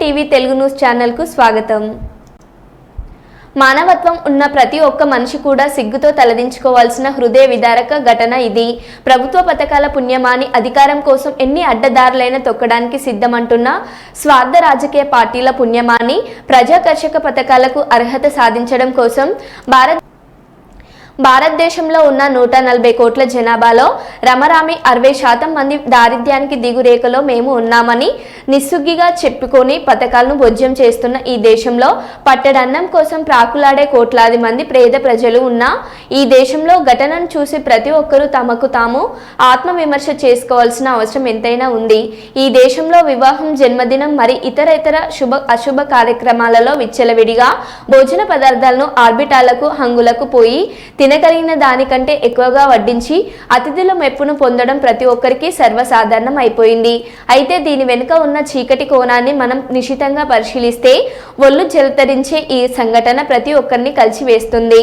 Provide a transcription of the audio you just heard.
TV Telugu news ఛానల్కు స్వాగతం. మానవత్వం ఉన్న ప్రతి ఒక్క మనిషి కూడా సిగ్గుతో తలదించుకోవాల్సిన హృదయ విదారక ఘటన ఇది. ప్రభుత్వ పథకాల పుణ్యమాని అధికారం కోసం ఎన్ని అడ్డదారులైన తొక్కడానికి సిద్ధమంటున్న స్వార్థ రాజకీయ పార్టీల పుణ్యమాని ప్రజాకర్షక పథకాలకు అర్హత సాధించడం కోసం భారత్ భారతదేశంలో ఉన్న నూట నలభై కోట్ల జనాభాలో రమరామి అరవై శాతం మంది దారిద్ర్యానికి దిగురేఖలో మేము ఉన్నామని నిస్సుగ్గిగా చెప్పుకొని పథకాలను భోజ్యం చేస్తున్న ఈ దేశంలో పట్టడన్నం కోసం ప్రాకులాడే కోట్లాది మంది పేద ప్రజలు ఉన్న ఈ దేశంలో ఘటనను చూసి ప్రతి ఒక్కరూ తమకు తాము ఆత్మవిమర్శ చేసుకోవాల్సిన అవసరం ఎంతైనా ఉంది. ఈ దేశంలో వివాహం జన్మదినం మరి ఇతర ఇతర శుభ అశుభ కార్యక్రమాలలో విచ్చలవిడిగా భోజన పదార్థాలను ఆర్బిటాలకు హంగులకు పోయి తినగలిగిన దానికంటే ఎక్కువగా వడ్డించి అతిథుల మెప్పును పొందడం ప్రతి ఒక్కరికి సర్వసాధారణం అయిపోయింది. అయితే దీని వెనుక ఉన్న చీకటి కోణాన్ని మనం నిశితంగా పరిశీలిస్తే ఒళ్ళు జలతరించే ఈ సంఘటన ప్రతి ఒక్కరిని కలిసివేస్తుంది.